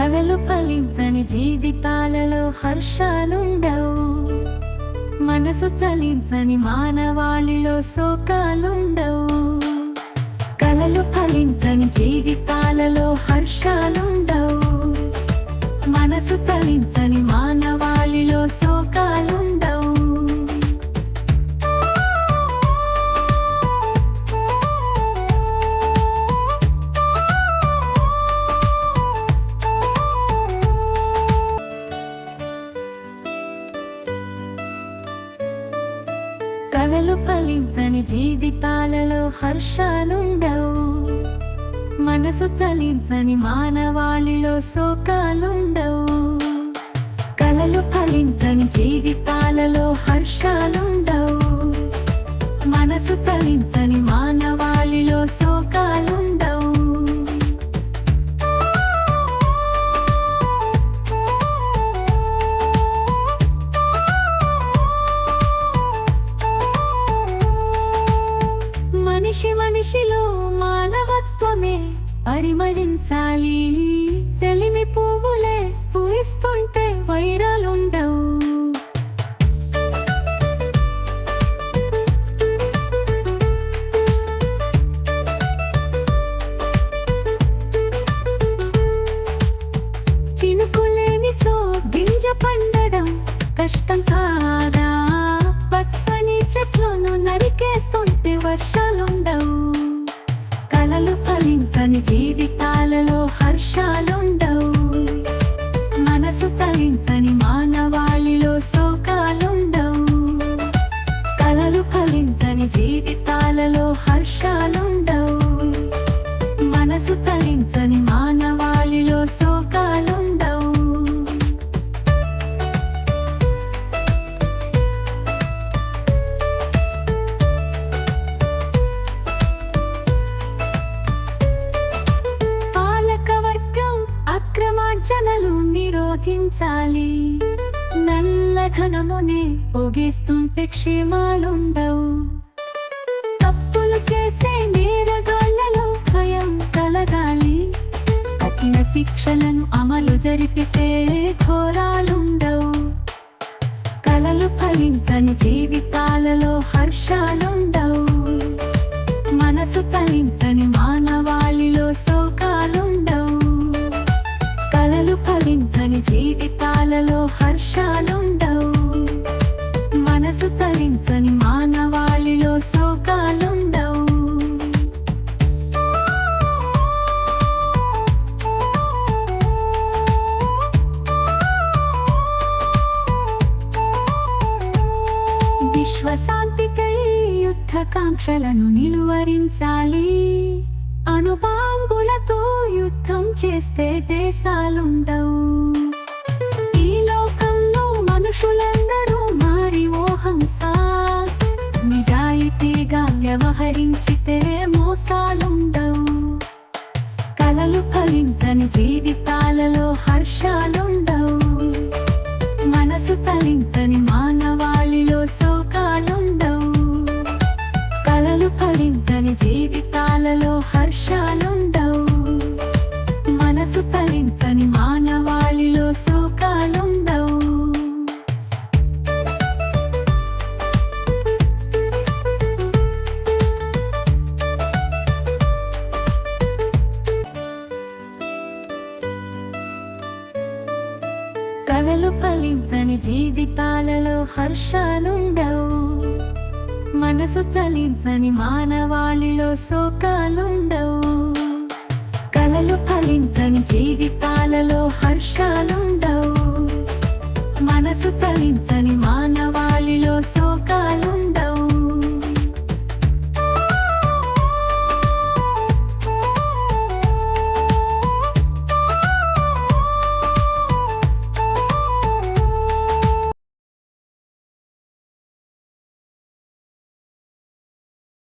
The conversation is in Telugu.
కలలు ఫలించని జీవితాలలో హర్షాలుండవు. మనసు చలించని మానవాళిలో శోకాలుండవు. కలలు ఫలించని జీవి కలలు ఫలించని జీవితాలలో హర్షాలుండవు. మనసు చలించని మానవాళిలో శోకాలుండవు. కలలు ఫలించని జీవితాలలో హర్షాలుండవు. మనసు చలించని మానవాళిలో శోకాలు మనిషిలో మానవత్వమే పరిమళించాలి. చలిమి పువ్వులే పూయిస్తుంటే వైరాలుండవు. చినుకులేని చో గింజ పండడం కష్టం కాదా? ఫలించని జీవితాలలో హర్షాలుండవు నిరోధించాలి నల్లధనమునే పొగిస్తుంటే క్షేమాలుండవు. తప్పులు చేసే నేరగాళ్ళలో భయం కలగాలి. కఠిన శిక్షలను అమలు జరిపితే ఘోరాలుండవు. కలలు ఫలించని జీవితాలలో హర్షాలుండవు. మనసు చలించని మానవాళిలో శోకాలుండవు. జీవితాలలో హర్షాలుండవు. మనసు తరించని మానవాళిలో శోకాలుండవు. విశ్వశాంతికై యుద్ధకాంక్షలను నిలువరించాలి. అణుబాంబులతో యుద్ధం చేస్తే దేశాలుండవు. మనుషులందరూ మారి ఓహంస నిజాయితీగా వ్యవహరించితే మోసాలుండవు. కలలు ఫలించని జీవితాలలో హర్షాలుండవు. మనసు తలించని మానవాళిలో జీవితాలలో హర్షాలుండవు. మనసు చలించని మానవాళిలో శోకాలుండవు. కలలు ఫలించని జీవితాలలో హర్షాలుండవు. మనసు చలించని మానవ